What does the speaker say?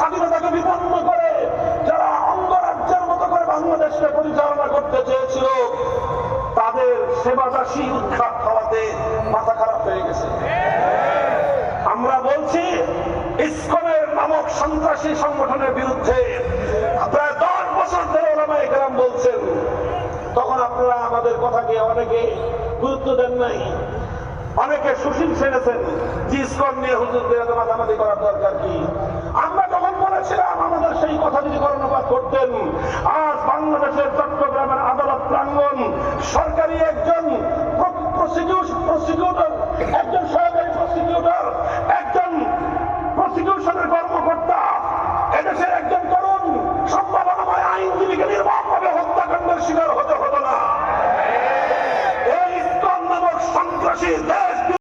স্বাধীনতাকে বিপন্ন করে যারা অঙ্গরাজ্যের মতো করে বাংলাদেশকে পরিচালনা করতে চেয়েছিল, তাদের সেবাদাসী উৎখাত খাওয়াতে মাথা খারাপ হয়ে গেছে। আমরা বলছি, ইসকনের নামক সন্ত্রাসী সংগঠনের বিরুদ্ধে প্রায় দশ বছর ধরে ওলামায়ে কেরাম বলছেন, তখন আপনারা আমাদের কথাকে অনেকে গুরুত্ব দেন নাই। অনেকে সুশীল ছেড়েছেন যে ইসকন নিয়ে হুজুরদের এত মাথামাতি করার দরকার কি? করতেন আজ বাংলাদেশের চট্টগ্রামের আদালত প্রাঙ্গন সরকারি একজন প্রসিকিউটর একজন সরকারি প্রসিকিউটর একজন প্রসিকিউশনের কর্মকর্তা, এদেশের একজন তরুণ, সম্ভাবনাময় আইনজীবীকে নির্মমভাবে হত্যাকাণ্ডের শিকার হতে হতো না। এই ইস্কন নামক সন্ত্রাসী